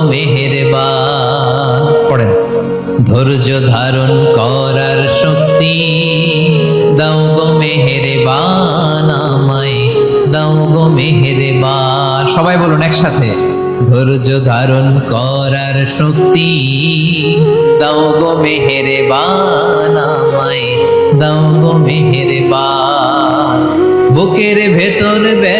মেহেরবান। পড়েন। ধৈর্য ধারণ করার শক্তি দাও গো মেহেরবান আমায়, দাও গো মেহেরবান। সবাই বলুন একসাথে। ধৈর্য ধারণ করার শক্তি দাও গো মেহেরবান আমায়, দাও গো মেহেরবান। বুকের ভেতর বইছে